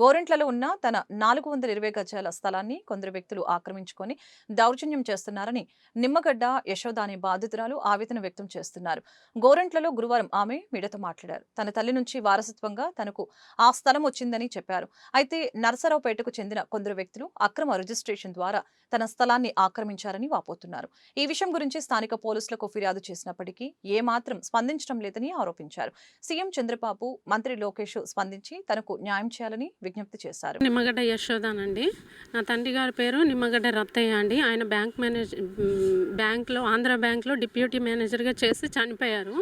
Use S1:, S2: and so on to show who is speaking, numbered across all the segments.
S1: గోరింట్లలో ఉన్న తన నాలుగు వందల ఇరవై గజాల స్థలాన్ని కొందరు వ్యక్తులు ఆక్రమించుకొని దౌర్జన్యం చేస్తున్నారని నిమ్మగడ్డ యశోద అనే బాధితురాలు ఆవేదన వ్యక్తం చేస్తున్నారు. గోరంట్లలో గురువారం ఆమె మీడియాతో మాట్లాడారు. తన తల్లి నుంచి వారసత్వంగా తనకు ఆ స్థలం వచ్చిందని చెప్పారు. అయితే నరసరావుపేటకు చెందిన కొందరు వ్యక్తులు అక్రమ రిజిస్ట్రేషన్ ద్వారా తన స్థలాన్ని ఆక్రమించారని వాపోతున్నారు. ఈ విషయం గురించి స్థానిక పోలీసులకు ఫిర్యాదు చేసినప్పటికీ ఏమాత్రం స్పందించడం లేదని ఆరోపించారు. సీఎం చంద్రబాబు మంత్రి లోకేష్ స్పందించి తనకు న్యాయం చేయాలని విజ్ఞప్తి చేశారు.
S2: నిమ్మగడ్డ యశోదానండి నా తండ్రి గారి పేరు నిమ్మగడ్డ రత్తయ్య అండి. ఆయన బ్యాంక్ మేనేజ్ బ్యాంక్లో ఆంధ్ర బ్యాంక్లో డిప్యూటీ మేనేజర్గా చేసి చనిపోయారు.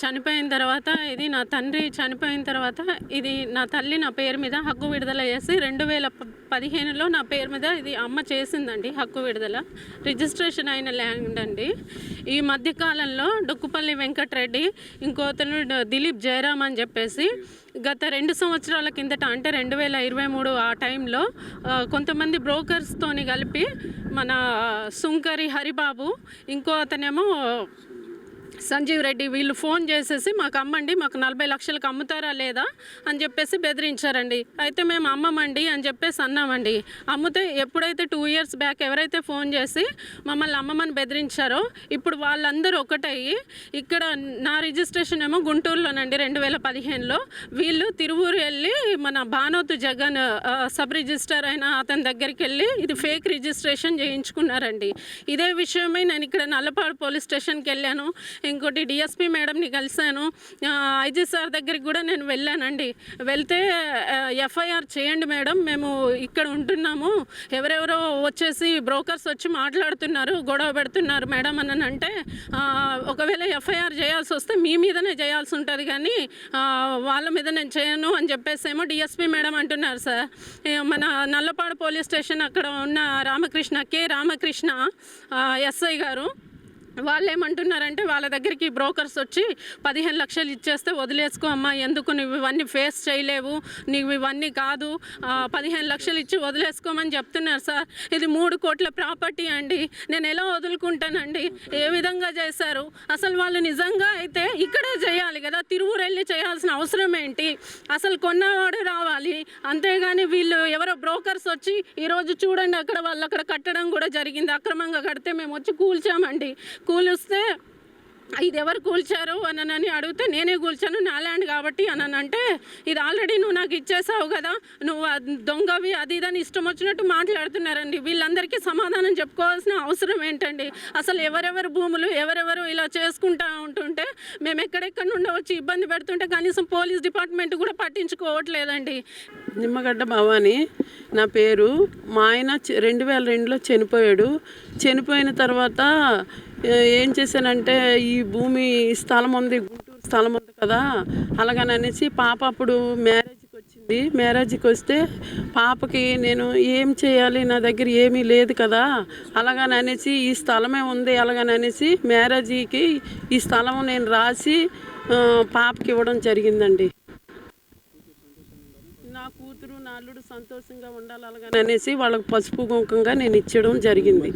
S2: చనిపోయిన తర్వాత ఇది నా తండ్రి చనిపోయిన తర్వాత ఇది నా తల్లి నా పేరు మీద హక్కు విడుదల చేసి రెండు వేల ప- పదిహేనులో నా పేరు మీద ఇది అమ్మ చేసిందండి హక్కు విడుదల. రిజిస్ట్రేషన్ అయిన ల్యాండ్ అండి. ఈ మధ్యకాలంలో డొక్కుపల్లి వెంకటరెడ్డి ఇంకోతను దిలీప్ జయరామ్ అని చెప్పేసి గత రెండు సంవత్సరాల కిందట అంటే రెండు వేల ఇరవై మూడు ఆ టైంలో కొంతమంది బ్రోకర్స్తోని కలిపి మన సుంకరి హరిబాబు ఇంకో అతనేమో సంజీవ్ రెడ్డి వీళ్ళు ఫోన్ చేసేసి మాకు అమ్మండి మాకు నలభై లక్షలకు అమ్ముతారా లేదా అని చెప్పేసి బెదిరించారండి. అయితే మేము అమ్మమండి అని చెప్పేసి అన్నామండి. అమ్మితే ఎప్పుడైతే టూ ఇయర్స్ బ్యాక్ ఎవరైతే ఫోన్ చేసి మమ్మల్ని అమ్మమని బెదిరించారో ఇప్పుడు వాళ్ళందరూ ఒకటయ్యి ఇక్కడ నా రిజిస్ట్రేషన్ ఏమో గుంటూరులోనండి రెండు వేల పదిహేనులో. వీళ్ళు తిరువూరు వెళ్ళి మన భానోతు జగన్ సబ్ రిజిస్టర్ అయిన అతని దగ్గరికి వెళ్ళి ఇది ఫేక్ రిజిస్ట్రేషన్ చేయించుకున్నారండి. ఇదే విషయమై నేను ఇక్కడ నల్లపాడు పోలీస్ స్టేషన్కి వెళ్ళాను. ఇంకోటి డిఎస్పి మేడంని కలిశాను. ఐజీ సార్ దగ్గరికి కూడా నేను వెళ్ళానండి. వెళ్తే ఎఫ్ఐఆర్ చేయండి మేడం మేము ఇక్కడ ఉంటున్నాము. ఎవరెవరో వచ్చేసి బ్రోకర్స్ వచ్చి మాట్లాడుతున్నారు గొడవ పెడుతున్నారు మేడం అని అంటే ఒకవేళ ఎఫ్ఐఆర్ చేయాల్సి వస్తే మీ మీదనే చేయాల్సి ఉంటుంది కానీ వాళ్ళ మీద నేను చేయను అని చెప్పేసి ఏమో డిఎస్పి మేడం అంటున్నారు సార్. మన నల్లపాడు పోలీస్ స్టేషన్ అక్కడ ఉన్న రామకృష్ణ కె రామకృష్ణ ఎస్ఐ గారు. వాళ్ళు ఏమంటున్నారంటే వాళ్ళ దగ్గరికి బ్రోకర్స్ వచ్చి పదిహేను లక్షలు ఇచ్చేస్తే వదిలేసుకో అమ్మా ఎందుకు నువ్వు ఇవన్నీ ఫేస్ చేయలేవు నీవు ఇవన్నీ కాదు పదిహేను లక్షలు ఇచ్చి వదిలేసుకోమని చెప్తున్నారు సార్. ఇది మూడు కోట్ల ప్రాపర్టీ అండి. నేను ఎలా వదులుకుంటానండి? ఏ విధంగా చేశారు? అసలు వాళ్ళు నిజంగా అయితే ఇక్కడే చేయాలి కదా తిరువురు వెళ్ళి చేయాల్సిన అవసరం ఏంటి? అసలు కొన్నవాడు రావాలి. అంతేగాని వీళ్ళు ఎవరో బ్రోకర్స్ వచ్చి ఈరోజు చూడండి అక్కడ వాళ్ళు అక్కడ కట్టడం కూడా జరిగింది. అక్రమంగా కడితే మేము వచ్చి కూల్చామండి. కూలిస్తే ఇది ఎవరు కూల్చారు? అని అని అడిగితే నేనే కూల్చాను నా ల్యాండ్ కాబట్టి అని అంటే ఇది ఆల్రెడీ నువ్వు నాకు ఇచ్చేసావు కదా నువ్వు అది దొంగవి అది ఇదని ఇష్టం వచ్చినట్టు మాట్లాడుతున్నారండి. వీళ్ళందరికీ సమాధానం చెప్పుకోవాల్సిన అవసరం ఏంటండి? అసలు ఎవరెవరు భూములు ఎవరెవరు ఇలా చేసుకుంటా ఉంటుంటే మేము ఎక్కడెక్కడ నుండి వచ్చి ఇబ్బంది పెడుతుంటే కనీసం పోలీస్ డిపార్ట్మెంట్ కూడా పట్టించుకోవట్లేదండి.
S3: నిమ్మగడ్డ భవాని నా పేరు. మా ఆయన రెండు వేల రెండులో చనిపోయాడు. చనిపోయిన తర్వాత ఏం చేశానంటే ఈ భూమి స్థలం ఉంది గుంటూరు స్థలం ఉంది కదా అలాగని అనేసి పాప అప్పుడు మ్యారేజ్కి వచ్చింది. మ్యారేజ్కి వస్తే పాపకి నేను ఏం చేయాలి నా దగ్గర ఏమీ లేదు కదా అలాగని అనేసి ఈ స్థలమే ఉంది అలాగని అనేసి మ్యారేజ్కి ఈ స్థలం నేను రాసి పాపకి ఇవ్వడం జరిగిందండి. కూతురు నా అల్లుడు సంతోషంగా ఉండాలి అలాగని అనేసి వాళ్ళకి పసుపు కుంకంగా నేను ఇచ్చడం జరిగింది.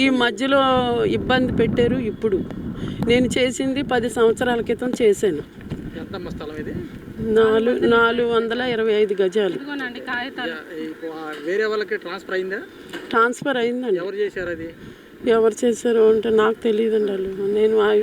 S3: ఈ మధ్యలో ఇబ్బంది పెట్టారు ఇప్పుడు. నేను చేసింది పది సంవత్సరాల క్రితం చేశాను. నాలుగు నాలుగు వందల ఇరవై ఐదు గజాలు.
S4: వేరే వాళ్ళకి ట్రాన్స్ఫర్ అయిందా?
S3: ట్రాన్స్ఫర్ అయిందండి.
S4: ఎవరు చేశారు అది?
S3: ఎవరు చేశారు అంటే నాకు తెలియదండి వాళ్ళు. నేను